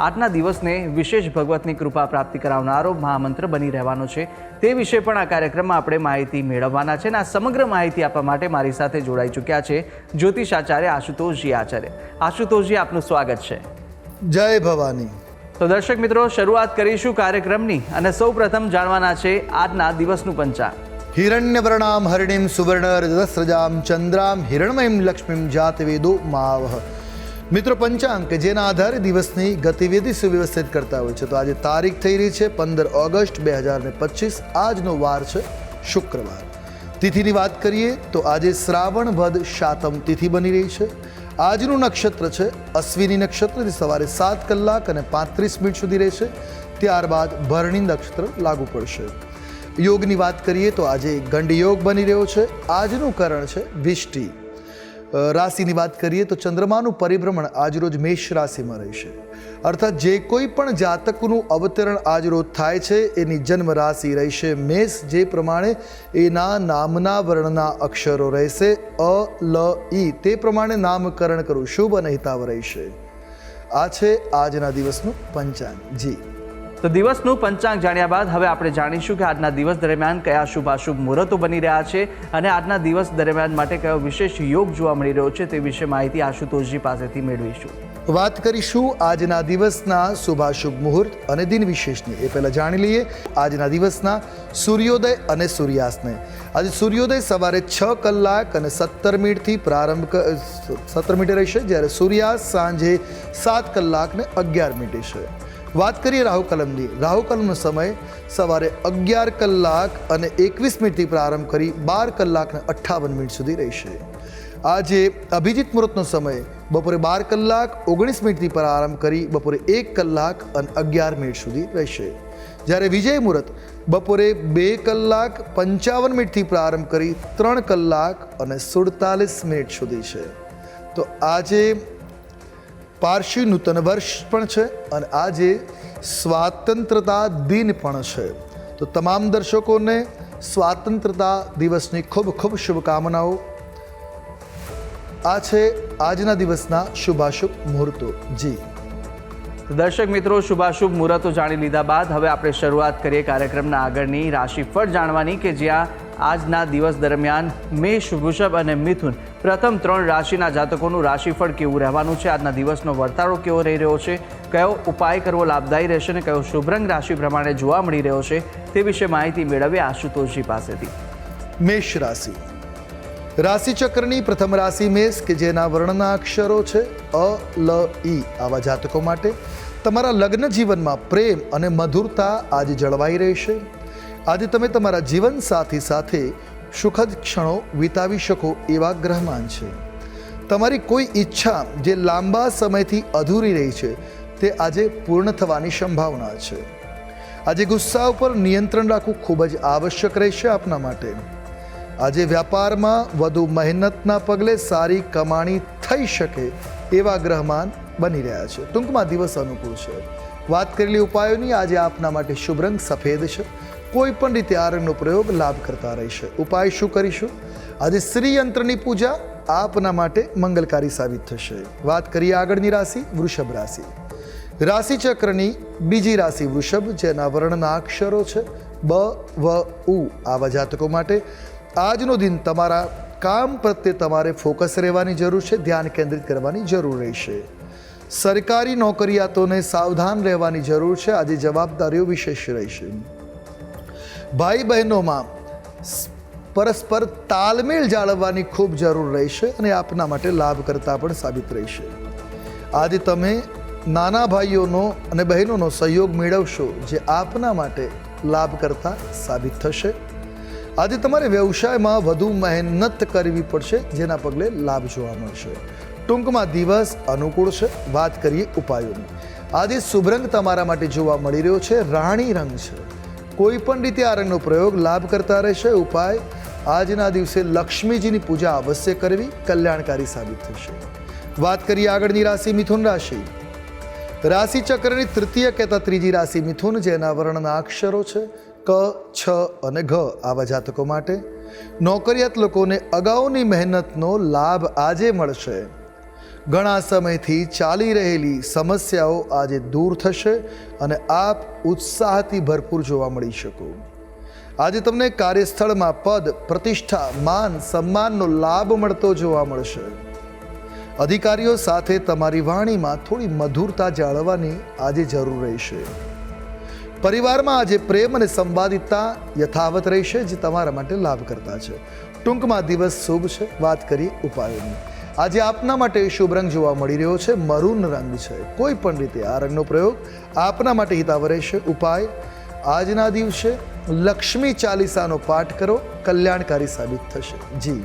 આજના દિવસને વિશેષ ભગવતની કૃપા પ્રાપ્તિ કરાવનારો મહામંત્ર બની રહેવાનો છે. તે વિશે પણ આ કાર્યક્રમમાં આપણે માહિતી મેળવવાના છે અને આ સમગ્ર માહિતી આપવા માટે મારી સાથે જોડાઈ ચૂક્યા છે જ્યોતિષ આચાર્ય આશુતોષજી આચાર્ય. આશુતોષજી આપનું સ્વાગત છે. જય ભવાની. તો દર્શક મિત્રો શરૂઆત કરીશું કાર્યક્રમની અને સૌ પ્રથમ જાણવાના છે આજના દિવસનું પંચાંગ. હિરણ્યવર્ણામ હરિણીમ સુવર્ણ રજસ્રજામ ચંદ્રામ હિરણમયમ લક્ષ્મીમ જાતવેદો માવહ. મિત્રો, પંચાંગ કે જેના આધારે દિવસની ગતિવિધિ સુવ્યવસ્થિત કરતા હોય છે. તો આજે તારીખ થઈ રહી છે પંદર ઓગસ્ટ બે હજાર ને પચીસ. આજનો વાર છે શુક્રવાર. તિથિની વાત કરીએ તો આજે શ્રાવણ ભદ શાતમ તિથિ બની રહી છે. આજનું નક્ષત્ર છે અશ્વિની નક્ષત્રથી સવારે સાત કલાક અને પાંત્રીસ મિનિટ સુધી રહેશે. ત્યારબાદ ભરણી નક્ષત્ર લાગુ પડશે. યોગની વાત કરીએ તો આજે ગંડ યોગ બની રહ્યો છે. આજનું કરણ છે વિષ્ટિ. રાશિની વાત કરીએ તો ચંદ્રમાનું પરિભ્રમણ આજરોજ મેષ રાશિમાં રહેશે. અર્થાત જે કોઈ પણ જાતકનું અવતરણ આજરોજ થાય છે, એની જન્મ રાશિ રહેશે. મેષ જે પ્રમાણે એના નામના વર્ણના અક્ષરો રહેશે. અ, લ, ઈ, તે પ્રમાણે નામકરણ કરવું શુભ અને હિતાવ રહેશે. આ છે આજના દિવસનું પંચાંગ. જી. તો દિવસનું પંચાંગ જાણ્યા બાદ હવે આપણે જાણીશું કે આજના દિવસ દરમિયાન કયા શુભાશુભ મુહૂર્તો બની રહ્યા છે અને આજના દિવસ દરમિયાન માટે કયો વિશેષ યોગ જોવા મળી રહ્યો છે તે વિશે માહિતી આશુતોષજી પાસેથી મેળવીશું. વાત કરીશું આજના દિવસના શુભાશુભ મુહૂર્ત અને દિન વિશેષની. એ પહેલાં જાણી લઈએ આજના દિવસના સૂર્યોદય અને સૂર્યાસ્તને. આજે સૂર્યોદય સવારે છ કલાક અને સત્તર મિનિટથી પ્રારંભ સત્તર મિનિટે રહેશે, જ્યારે સૂર્યાસ્ત સાંજે સાત કલાક ને અગિયાર મિનિટે છે. વાત કરીએ રાહુ કલમની. રાહુ કલમનો સમય સવારે અગિયાર કલાક અને એકવીસ મિનિટથી પ્રારંભ કરી બાર કલાક અને અઠ્ઠાવન મિનિટ સુધી રહેશે. આજે અભિજીત મુહૂર્તનો સમય બપોરે બાર કલાક, ઓગણીસ મિનિટથી પ્રારંભ કરી બપોરે એક કલાક અને અગિયાર મિનિટ સુધી રહેશે. જ્યારે વિજય મુહૂર્ત બપોરે બે કલાક, પંચાવન મિનિટથી પ્રારંભ કરી ત્રણ કલાક અને સુડતાલીસ મિનિટ સુધી છે. તો આજે પારસી નૂતન વર્ષ પણ છે અને આજે સ્વાતંત્રતા દિન પણ છે. તો તમામ દર્શકોને સ્વાતંત્રતા દિવસની ખૂબ ખૂબ શુભકામનાઓ. આ છે આજના દિવસના શુભાશુભ મુહૂર્તો. જી. દર્શક મિત્રો, શુભાશુભ મુહૂર્તો જાણી લીધા બાદ હવે આપણે શરૂઆત કરીએ કાર્યક્રમના આગળની રાશિફળ જાણવાની કે જ્યાં આજના દિવસ દરમિયાન મેષ, વૃષભ અને મિથુન પ્રથમ ત્રણ રાશિના જાતકોનું રાશિફળ કેવું રહેવાનું છે? આજના દિવસનો વર્તારો કેવો રહી રહ્યો છે? કયો ઉપાય કરવો લાભદાયી રહેશે અને કયો શુભરંગ રાશિ પ્રમાણે જોવા મળી રહ્યો છે તે વિશે માહિતી મેળવીએ આશુતોષજી પાસેથી. મેષ રાશિ. રાશિચક્રની પ્રથમ રાશિ મેષ કે જેના વર્ણના અક્ષરો છે અ, લ ઈ આવા જાતકો માટે તમારા લગ્ન જીવનમાં પ્રેમ અને મધુરતા આજે જળવાઈ રહેશે. આજે તમે તમારા જીવન સાથી સાથે સુખદ ક્ષણો વિતાવી શકો એવા ગ્રહમાન છે. તમારી કોઈ ઈચ્છા જે લાંબા સમયથી અધૂરી રહી છે, તે આજે પૂર્ણ થવાની સંભાવના છે. આજે ગુસ્સા ઉપર નિયંત્રણ રાખવું ખૂબ જ આવશ્યક રહેશે આપના માટે. આજે વ્યાપારમાં વધુ મહેનતના પગલે સારી કમાણી થઈ શકે એવા ગ્રહમાન બની રહ્યા છે. ટૂંકમાં દિવસ અનુકૂળ છે. વાત કરેલી ઉપાયોની આજે આપના માટે શુભ રંગ સફેદ છે. કોઈ પણ રીતે આ રંગનો પ્રયોગ લાભ કરતા રહેશે. ઉપાય શું કરીશું? આજે શ્રી યંત્રની પૂજા આપના માટે મંગલકારી સાબિત થશે. વાત કરીએ આગળની રાશિ, વૃષભ રાશિ. રાશિચક્રની બીજી રાશિ વૃષભ, જેના વર્ણના અક્ષરો છે બ, વ, ઉ. આવા જાતકો માટે આજનો દિન તમારા કામ પ્રત્યે તમારે ફોકસ રહેવાની જરૂર છે, ધ્યાન કેન્દ્રિત કરવાની જરૂર રહેશે. સરકારી નોકરિયાતોને સાવધાન રહેવાની જરૂર છે, આજે જવાબદારીઓ વિશેષ રહેશે. ભાઈ બહેનોમાં પરસ્પર તાલમેલ જાળવવાની ખૂબ જરૂર રહેશે અને આપના માટે લાભ કરતા પણ સાબિત રહેશે. આજે તમે નાના ભાઈઓનો અને બહેનોનો સહયોગ મેળવશો જે આપના માટે લાભ કરતા સાબિત થશે. આજે તમારે વ્યવસાયમાં વધુ મહેનત કરવી પડશે, જેના પગલે લાભ જોવા મળશે. ટૂંકમાં દિવસ અનુકૂળ છે, વાત કરીએ ઉપાયોની. આજે શુભ રંગ તમારા માટે જોવા મળી રહ્યો છે, રાણી રંગ છે. કોઈ પણ રીતે આ રંગનો પ્રયોગ લાભ કરતા રહેશે, ઉપાય આજના દિવસે લક્ષ્મીજીની પૂજા અવશ્ય કરવી કલ્યાણકારી સાબિત થશે. વાત કરીએ આગળની રાશિ મિથુન રાશિ. રાશિ ચક્રની તૃતીય કહેતા ત્રીજી રાશિ મિથુન, જેના વર્ણના અક્ષરો છે ક, છ અને ઘ. આવા જાતકો માટે નોકરિયાત લોકોને અગાઉની મહેનતનો લાભ આજે મળશે. ઘણા સમયથી ચાલી રહેલી સમસ્યાઓ આજે દૂર થશે અને આપ ઉત્સાહથી ભરપૂર જોવા મળી શકો. આજે તમને કાર્યસ્થળમાં પદ, પ્રતિષ્ઠા, માન, સન્માનનો લાભ મળતો જોવા મળશે. અધિકારીઓ સાથે તમારી વાણીમાં થોડી મધુરતા જાળવવાની આજે જરૂર રહેશે. પરિવારમાં આજે પ્રેમ અને સંવાદિતા યથાવત રહેશે, જે તમારા માટે લાભ કરતા છે. ટૂંકમાં દિવસ શુભ છે. વાત કરીએ ઉપાયોની. આજે આપના માટે શુભ રંગ જોવા મળી રહ્યો છે. મરૂન રંગ છે. કોઈ પણ રીતે આ રંગનો પ્રયોગ આપના માટે હિતાવ રહેશે ઉપાય. આજના દિવસે લક્ષ્મી ચાલીસાનો પાઠ કરો. કલ્યાણકારી સાબિત થશે. જી.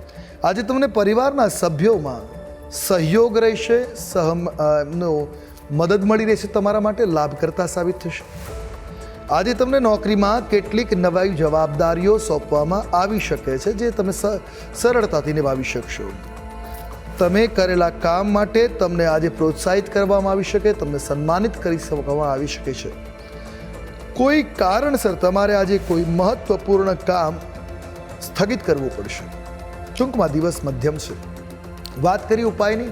આજે તમને પરિવારના સભ્યોમાં સહયોગ રહેશે એમનો મદદ મળી રહેશે તમારા માટે લાભકર્તા સાબિત થશે. આજે તમને નોકરીમાં કેટલીક નવાઈ જવાબદારીઓ સોંપવામાં આવી શકે છે જે તમે સરળતાથી નિભાવી શકશો. તમે કરેલા કામ માટે તમને આજે પ્રોત્સાહિત કરવામાં આવી શકે, તમને સન્માનિત કરી શકવામાં આવી શકે છે. કોઈ કારણસર તમારે આજે કોઈ મહત્વપૂર્ણ કામ સ્થગિત કરવું પડશે. ટૂંકમાં દિવસ મધ્યમ છે. વાત કરી ઉપાયની.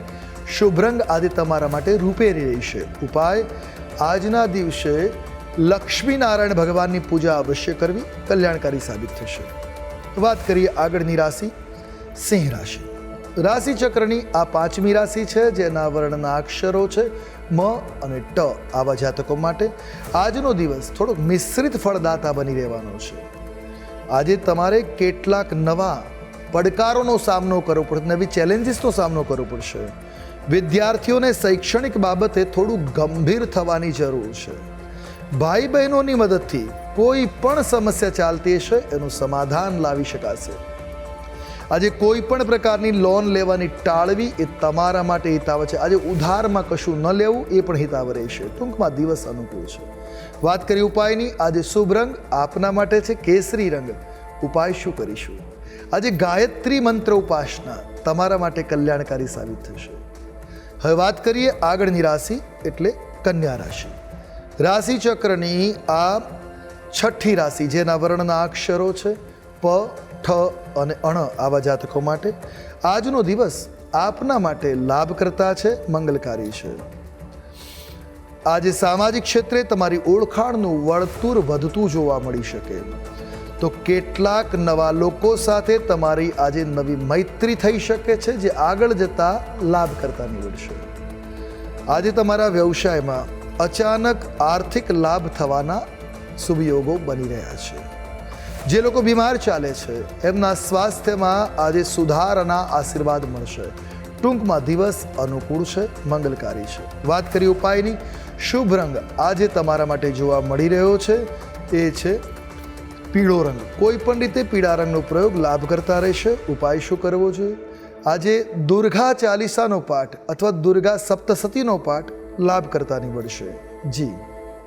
શુભ રંગ આજે તમારા માટે રૂપેરી રહેશે ઉપાય, આજના દિવસે લક્ષ્મીનારાયણ ભગવાનની પૂજા અવશ્ય કરવી, કલ્યાણકારી સાબિત થશે. વાત કરીએ આગળની રાશિ, સિંહ રાશિ. રાશિ ચક્રની આ પાંચમી રાશિ છે, જેના વર્ણના અક્ષરો છે મ અને ટ. આવા જાતકો માટે આજનો દિવસ થોડોક મિશ્રિત ફળદાતા બની રહેવાનો છે. આજે તમારે કેટલાક નવા પડકારોનો સામનો કરવો પડશે, નવી ચેલેન્જીસનો સામનો કરવો પડશે. વિદ્યાર્થીઓને શૈક્ષણિક બાબતે થોડું ગંભીર થવાની જરૂર છે. ભાઈ બહેનોની મદદથી કોઈ પણ સમસ્યા ચાલતી હશે, એનું સમાધાન લાવી શકાશે. આજે કોઈ પણ પ્રકારની લોન લેવાની ટાળવી એ તમારા માટે હિતાવ છે. આજે ઉધારમાં કશું ન લેવું એ પણ હિતાવ રહેશે. ટૂંકમાં દિવસ અનુકૂળ છે. વાત કરી ઉપાયની. આજે શુભ રંગ આપના માટે છે. કેસરી રંગ. ઉપાય શું કરીશું? આજે ગાયત્રી મંત્ર ઉપાસના તમારા માટે કલ્યાણકારી સાબિત થશે. હવે વાત કરીએ આગળની રાશિ, એટલે કન્યા રાશિ. રાશિ ચક્રની આ છઠ્ઠી રાશિ, જેના વર્ણના અક્ષરો છે, પ, ઠ અને અણ આવા જાતકો માટે, આજનો દિવસ આપના માટે લાભકર્તા છે, મંગલકારી છે. આજે સામાજિક ક્ષેત્રે તમારી ઓળખાણનું વળતુર વધતું જોવા મળી શકે. તો કેટલાક નવા લોકો સાથે તમારી આજે નવી મૈત્રી થઈ શકે છે, જે આગળ જતા લાભ કરતા નીવડશે. આજે તમારા વ્યવસાયમાં અચાનક આર્થિક લાભ થવાના સુભયોગો બની રહ્યા છે. જે લોકો બીમાર ચાલે છે, એમના સ્વાસ્થ્યમાં આજે સુધારના આશીર્વાદ મળશે. ટૂંકમાં દિવસ અનુકૂળ છે, મંગલકારી છે. વાત કરી ઉપાયની, શુભ રંગ આજે તમારા માટે જોવા મળી રહ્યો છે, એ છે પીળો રંગ. કોઈ પણ રીતે પીળા રંગનો પ્રયોગ લાભ કરતા રહેશે. ઉપાય શું કરવો જોઈએ? આજે દુર્ગા ચાલીસાનો પાઠ અથવા દુર્ગા સપ્તસતીનો પાઠ લાભ કરતા નીવડશે. જી.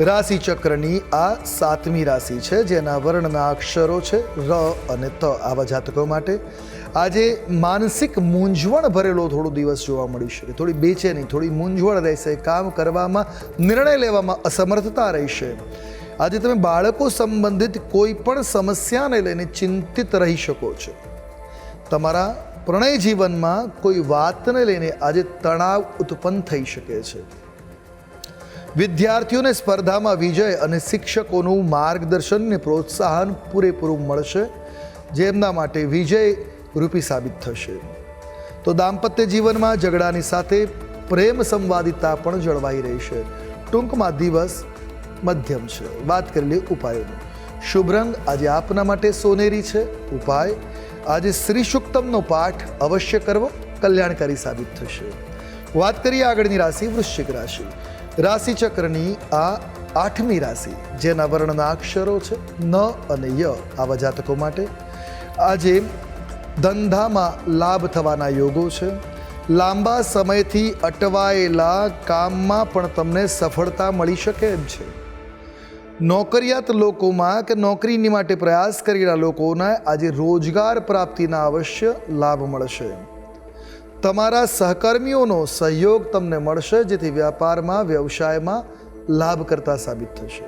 રાશિ ચક્રની આ સાતમી રાશિ છે, જેના વર્ણના અક્ષરો છે, ર અને ત. આવા જાતકો માટે આજે માનસિક મૂંઝવણ ભરેલો થોડો દિવસ જોવા મળી શકે થોડી બેચેની, થોડી મૂંઝવણ રહેશે. કામ કરવામાં નિર્ણય લેવામાં અસમર્થતા રહેશે. આજે તમે બાળકો સંબંધિત કોઈ પણ સમસ્યાને લઈને ચિંતિત રહી શકો છો. તમારા પ્રણય જીવનમાં કોઈ વાતને લઈને આજે તણાવ ઉત્પન્ન થઈ શકે છે. વિદ્યાર્થીઓને સ્પર્ધામાં વિજય અને શિક્ષકોનું માર્ગદર્શન અને પ્રોત્સાહન પૂરેપૂરું મળશે, જે એમના માટે વિજય રૂપી સાબિત થશે. તો દાંપત્ય જીવનમાં ઝઘડાની સાથે પ્રેમ સંવાદિતા પણ જળવાઈ રહી છે ટૂંકમાં દિવસ મધ્યમ છે. વાત કરી લઈએ ઉપાયોની. શુભ રંગ આજે આપના માટે સોનેરી છે. ઉપાય, આજે શ્રી સુક્તમનો પાઠ અવશ્ય કરવો, કલ્યાણકારી સાબિત થશે. વાત કરીએ આગળની રાશિ, વૃશ્ચિક રાશિ. રાશિ ચક્રની આ આઠમી રાશિ, જેના વર્ણના અક્ષરો છે ન અને ય, આવા જાતકો માટે. આજે ધંધામાં લાભ થવાના યોગો છે. લાંબા સમયથી અટવાયેલા કામમાં પણ તમને સફળતા મળી શકે એમ છે. નોકરિયાત લોકોમાં કે નોકરીની માટે પ્રયાસ કરી રહેલા લોકોને આજે રોજગાર પ્રાપ્તિના અવશ્ય લાભ મળશે. તમારા સહકર્મીઓનો સહયોગ તમને મળશે, જેથી વ્યાપારમાં, વ્યવસાયમાં લાભ કરતા સાબિત થશે.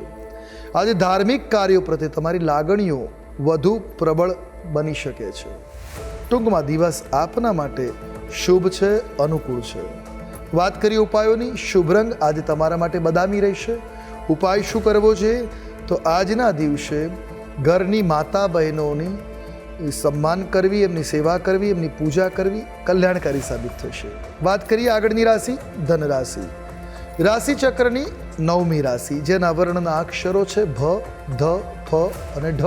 આજે ધાર્મિક કાર્યો પ્રત્યે તમારી લાગણીઓ વધુ પ્રબળ બની શકે છે. ટૂંકમાં દિવસ આપના માટે શુભ છે, અનુકૂળ છે. વાત કરીએ ઉપાયોની, શુભ રંગ આજે તમારા માટે બદામી રહેશે. ઉપાય શું કરવો છે? તો આજના દિવસે ઘરની માતા બહેનોની સન્માન કરવી, એમની સેવા કરવી, એમની પૂજા કરવી કલ્યાણકારી સાબિત થશે. વાત કરીએ આગળની રાશિ, ધન રાશિ. રાશિ ચક્રની નવમી રાશિ, જેના વર્ણના અક્ષરો છે ભ, ધ, ફ અને ઢ,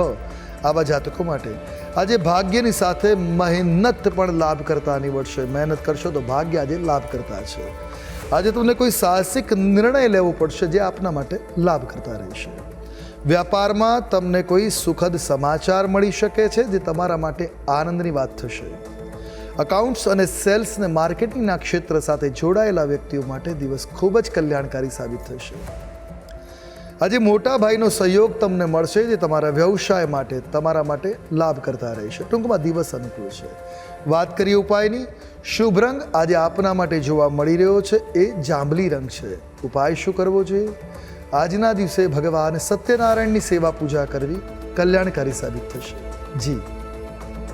આવા જાતકો માટે. આજે ભાગ્યની સાથે મહેનત પણ લાભ કરતા નીવડશે. મહેનત કરશો તો ભાગ્ય આજે લાભ કરતા છે. આજે તમને કોઈ સાહસિક નિર્ણય લેવો પડશે જે આપના માટે લાભ કરતા રહેશે. વ્યાપારમાં તમને કોઈ સુખદ સમાચાર મળી શકે છે જે તમારા માટે આનંદની વાત થશે? અકાઉન્ટ્સ અને સેલ્સ અને માર્કેટિંગના ક્ષેત્ર સાથે જોડાયેલા વ્યક્તિઓ માટે દિવસ ખૂબ જ કલ્યાણકારી સાબિત થશે. આજે મોટા ભાઈનો સહયોગ તમને મળશે જે તમારા વ્યવસાય માટે, તમારા માટે લાભ કરતા રહેશે. ટૂંકમાં દિવસ અનુકૂળ છે. વાત કરીએ ઉપાયની. શુભ રંગ આજે આપના માટે જોવા મળી રહ્યો છે. એ જાંબલી રંગ છે. ઉપાય શું કરવો જોઈએ? આજના દિવસે ભગવાન સત્યનારાયણની સેવા પૂજા કરવી કલ્યાણકારી સાબિત થશે. જી.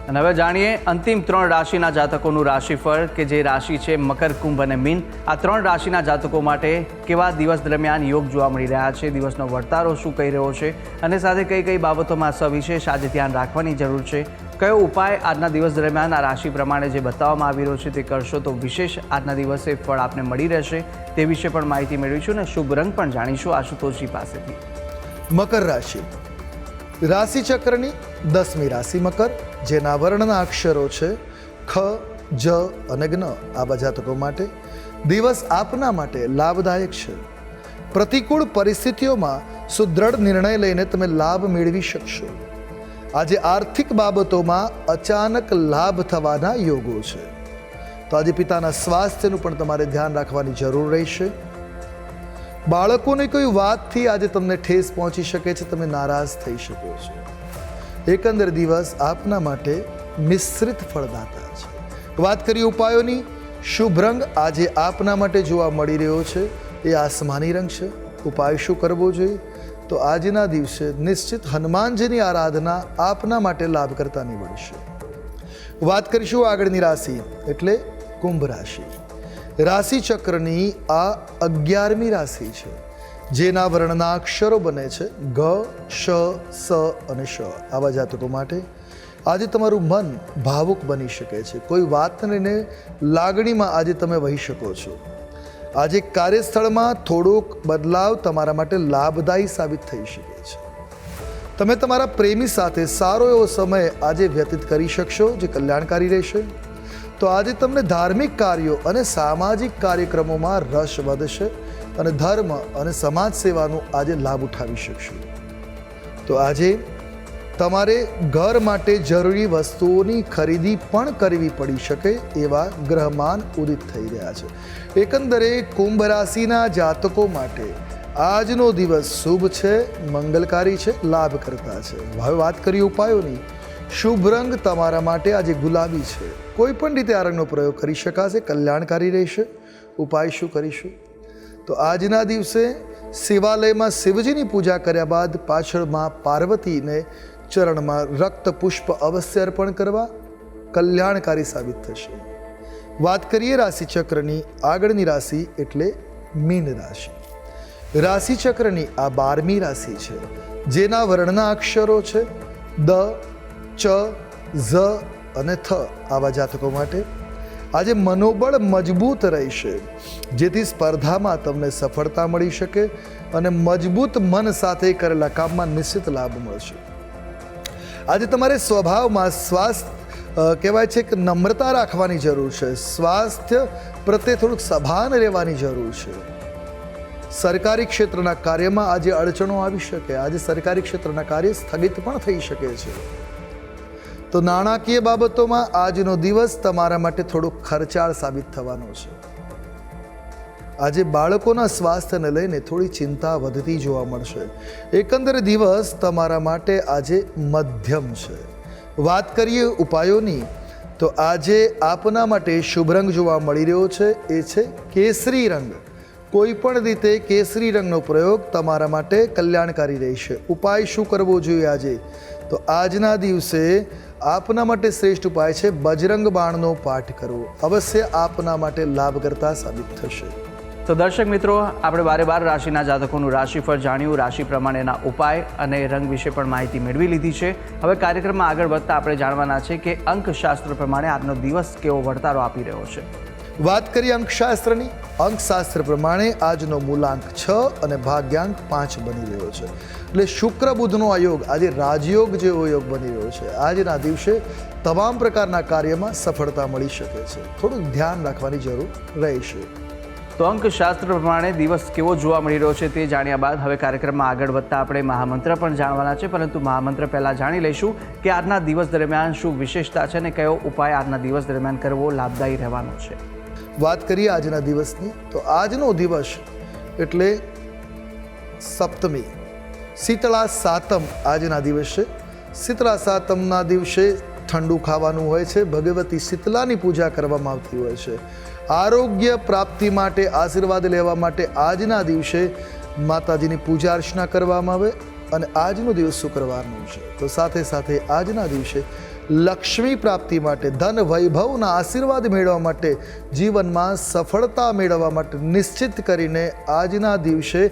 અને હવે જાણીએ અંતિમ ત્રણ રાશિના જાતકોનું રાશિફળ કે જે રાશિ છે મકર, કુંભ અને મીન. આ ત્રણ રાશિના જાતકો માટે કેવા દિવસ દરમિયાન યોગ જોવા મળી રહ્યા છે, દિવસનો વર્તારો શું કહી રહ્યો છે, અને સાથે કઈ કઈ બાબતોમાં સવિશેષ આજે ધ્યાન રાખવાની જરૂર છે કયો ઉપાય આજના દિવસ દરમિયાન આ રાશિ પ્રમાણે જે બતાવવામાં આવી રહ્યો છે તે કરશો તો વિશેષ આજના દિવસે ફળ આપને મળી રહેશે તે વિશે પણ માહિતી મેળવીશું અને શુભ રંગ પણ જાણીશું આશુતોષજી પાસેથી. મકર રાશિ. રાશિ ચક્રની દસમી રાશિ મકર, જેના વર્ણના અક્ષરો છે ખ, જ અને જ્ઞ. આવા જાતકો માટે દિવસ આપના માટે લાભદાયક છે. પ્રતિકૂળ પરિસ્થિતિઓમાં સુદૃઢ નિર્ણય લઈને તમે લાભ મેળવી શકશો. આજે આર્થિક બાબતોમાં અચાનક લાભ થવાના યોગો છે. તો આજે પિતાના સ્વાસ્થ્યનું પણ તમારે ધ્યાન રાખવાની જરૂર રહેશે. બાળકોની કોઈ વાતથી આજે તમને ઠેસ પહોંચી શકે છે, તમે નારાજ થઈ શકો છો. એકંદર દિવસ આપના માટે મિશ્રિત ફળદાતા છે. વાત કરીએ ઉપાયોની. શુભ રંગ આજે આપના માટે જોવા મળી રહ્યો છે. એ આસમાની રંગ છે. ઉપાય શું કરવો જોઈએ? તો આજના દિવસે નિશ્ચિત હનુમાનજીની આરાધના આપના માટે લાભકર્તા નીવડશે. વાત કરીશું આગળની રાશિ, એટલે કુંભ રાશિ. રાશિ ચક્રની આ અગિયારમી રાશિ છે, જેના વર્ણના અક્ષરો બને છે ગ, શ, સ અને શ. આવા જાતકો માટે આજે તમારું મન ભાવુક બની શકે છે. કોઈ વાતને લાગણીમાં આજે તમે વહી શકો છો. આજે કાર્યસ્થળમાં થોડોક બદલાવ તમારા માટે લાભદાયી સાબિત થઈ શકે છે. તમે તમારા પ્રેમી સાથે સારો એવો સમય આજે વ્યતીત કરી શકશો, જે કલ્યાણકારી રહેશે. તો આજે તમને ધાર્મિક કાર્યો અને સામાજિક કાર્યક્રમોમાં રસ વધશે અને ધર્મ અને સમાજ સેવાનો આજે લાભ ઉઠાવી શકશો. તો આજે તમારે ઘર માટે જરૂરી વસ્તુઓની ખરીદી પણ કરવી પડી શકે એવા ગ્રહમાન ઉદિત થઈ રહ્યા છે. એકંદરે કુંભ રાશિના જાતકો માટે આજનો દિવસ શુભ છે, મંગલકારી છે, લાભકર્તા છે. હવે વાત કરીએ ઉપાયોની. શુભ રંગ તમારા માટે આજે ગુલાબી છે. કોઈ પણ રીતે આ રંગનો પ્રયોગ કરી શકાશે, કલ્યાણકારી રહેશે. ઉપાય શું કરીશું? તો આજના દિવસે શિવાલયમાં શિવજીની પૂજા કર્યા બાદ પાછળમાં પાર્વતીને ચરણમાં રક્ત પુષ્પ અવશ્ય અર્પણ કરવા કલ્યાણકારી સાબિત થશે. વાત કરીએ રાશિચક્રની આગળની રાશિ એટલે મીન રાશિ. રાશિચક્રની આ બારમી રાશિ છે, જેના વર્ણના અક્ષરો છે દ, ચ, ઝ અને થ આવા જાતકો માટે. આજે મનોબળ મજબૂત રહેશે, જેથી સ્પર્ધામાં તમને સફળતા મળી શકે અને મજબૂત મન સાથે કરેલા કામમાં નિશ્ચિત લાભ મળશે. આજે તમારે સ્વભાવમાં સ્વાસ્થ્ય કહેવાય છે કે નમ્રતા રાખવાની જરૂર છે. સ્વાસ્થ્ય પ્રત્યે થોડુંક સભાન રહેવાની જરૂર છે. સરકારી ક્ષેત્રના કાર્યમાં આજે અડચણો આવી શકે. આજે સરકારી ક્ષેત્રના કાર્ય સ્થગિત પણ થઈ શકે છે. તો નાણાકીય બાબતોમાં આજનો દિવસ તમારા માટે થોડોક ખર્ચાળ સાબિત થવાનો છે. આજે બાળકોના સ્વાસ્થ્યને લઈને થોડી ચિંતા વધતી જોવા મળશે. એકંદર દિવસ તમારા માટે આજે મધ્યમ છે. વાત કરીએ ઉપાયોની, તો આજે આપના માટે શુભ રંગ જોવા મળી રહ્યો છે. એ છે કેસરી રંગ. કોઈ પણ રીતે કેસરી રંગનો પ્રયોગ તમારા માટે કલ્યાણકારી રહેશે. ઉપાય શું કરવો જોઈએ આજે? તો આજના દિવસે આપના માટે શ્રેષ્ઠ ઉપાય છે બજરંગ બાણનો પાઠ કરવો. અવશ્ય આપના માટે લાભકર્તા સાબિત થશે. તો દર્શક મિત્રો, આપણે બારે બાર રાશિના જાતકોનું રાશિફળ જાણ્યું, રાશિ પ્રમાણેના ઉપાય અને રંગ વિશે પણ માહિતી મેળવી લીધી છે. હવે કાર્યક્રમમાં આગળ વધતા આપણે જાણવાના છે કે અંકશાસ્ત્ર પ્રમાણે આજનો દિવસ કેવો વર્તારો આપી રહ્યો છે. વાત કરીએ અંકશાસ્ત્રની. અંકશાસ્ત્ર પ્રમાણે આજનો મૂલાંક છ અને ભાગ્યાંક પાંચ બની રહ્યો છે. એટલે શુક્ર બુધનો આ યોગ, આજે રાજયોગ જેવો યોગ બની રહ્યો છે. આજના દિવસે તમામ પ્રકારના કાર્યમાં સફળતા મળી શકે છે. થોડુંક ધ્યાન રાખવાની જરૂર રહેશે. તો અંકશાસ્ત્ર પ્રમાણે દિવસ કેવો જોવા મળી રહ્યો છે તે જાણ્યા બાદ હવે કાર્યક્રમમાં આગળ વધતા આપણે મહામંત્ર પણ જાણવાના છે, પરંતુ મહામંત્ર પહેલાં જાણી લઈશું કે આજના દિવસ દરમિયાન શું વિશેષતા છે અને કયો ઉપાય આજના દિવસ દરમિયાન કરવો લાભદાયી રહેવાનો છે. વાત કરીએ આજના દિવસની, તો આજનો દિવસ એટલે સપ્તમી. શીતળા સાતમ આજના દિવસે. શીતળા સાતમના દિવસે ઠંડુ ખાવાનું હોય છે, ભગવતી શીતલાની પૂજા કરવામાં આવતી હોય છે. આરોગ્ય પ્રાપ્તિ માટે આશીર્વાદ લેવા માટે આજના દિવસે માતાજીની પૂજા અર્ચના કરવામાં આવે અને આજનો દિવસ શુક્રવારનો છે. તો સાથે સાથે આજના દિવસે લક્ષ્મી પ્રાપ્તિ માટે, ધન વૈભવના આશીર્વાદ મેળવવા માટે, જીવનમાં સફળતા મેળવવા માટે નિશ્ચિત કરીને આજના દિવસે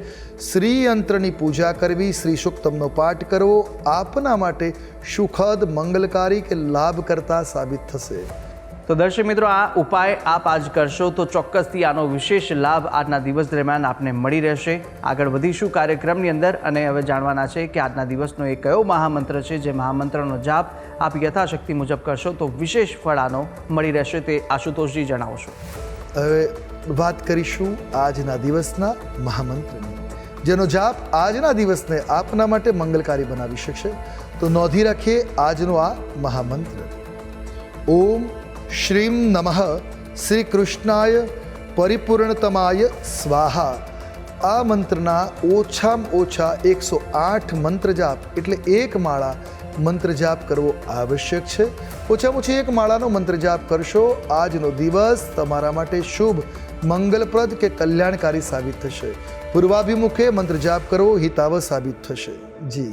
શ્રી યંત્રની પૂજા કરવી શ્રી સુક્તમનો પાઠ કરવો આપના માટે સુખદ, મંગલકારી કે લાભકર્તા સાબિત થશે. તો દર્શક મિત્રો, આ ઉપાય આપ આજ કરશો તો ચોક્કસથી આનો વિશેષ લાભ આજના દિવસ દરમિયાન આપને મળી રહેશે. આગળ વધીશું કાર્યક્રમની અંદર અને હવે જાણવાના છે કે આજના દિવસનો એ કયો મહામંત્ર છે જે મહામંત્રનો જાપ આપ યથાશક્તિ મુજબ કરશો તો વિશેષ ફળ આનો મળી રહેશે તે આશુતોષજી જણાવશો. હવે વાત કરીશું આજના દિવસના મહામંત્રની. જેનો જાપ આજના દિવસને આપના માટે મંગલકારી બનાવી શકશે. તો નોંધી રાખીએ આજનો આ મહામંત્ર. ઓમ શ્રીમ નમઃ શ્રી કૃષ્ણાય પરિપૂર્ણતમાય સ્વાહા આ મંત્રના ઓછામાં ઓછા એકસો આઠ મંત્ર જાપ એટલે એક માળા મંત્ર જાપ કરવો આવશ્યક છે ઓછામાં ઓછી એક માળાનો મંત્ર જાપ કરશો આજનો દિવસ તમારા માટે શુભ મંગલપ્રદ કે કલ્યાણકારી સાબિત થશે પૂર્વાભિમુખે મંત્ર જાપ કરવો હિતાવ સાબિત થશે જી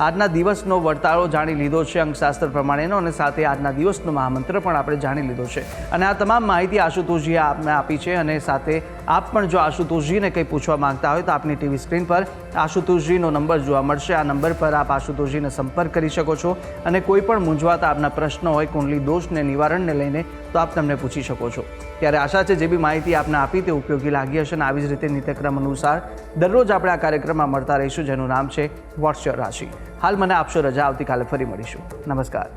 આજના દિવસનો વર્તાળો જાણી લીધો છે અંકશાસ્ત્ર પ્રમાણેનો અને સાથે આજના દિવસનો મહામંત્ર પણ આપણે જાણી લીધો છે. અને આ તમામ માહિતી આશુતોષજીએ આપને આપી છે અને સાથે આપ પણ જો આશુતોષજીને કંઈ પૂછવા માંગતા હોય તો આપની ટીવી સ્ક્રીન પર આશુતોષજીનો નંબર જોવા મળશે. આ નંબર પર આપ આશુતોષજીને સંપર્ક કરી શકો છો અને કોઈ પણ મૂંઝવાતા આપના પ્રશ્નો હોય, કુંડલી દોષને નિવારણને લઈને તો આપ તમને પૂછી શકો છો. ત્યારે આશા છે જે બી માહિતી આપને આપી તે ઉપયોગી લાગી હશે અને આવી જ રીતે નિત્યક્રમ અનુસાર દરરોજ આપણે આ કાર્યક્રમમાં મળતા રહીશું, જેનું નામ છે વોટ્સ યોર રાશિ. હાલ મને આપશો રજા, આવતીકાલે ફરી મળીશું. નમસ્કાર.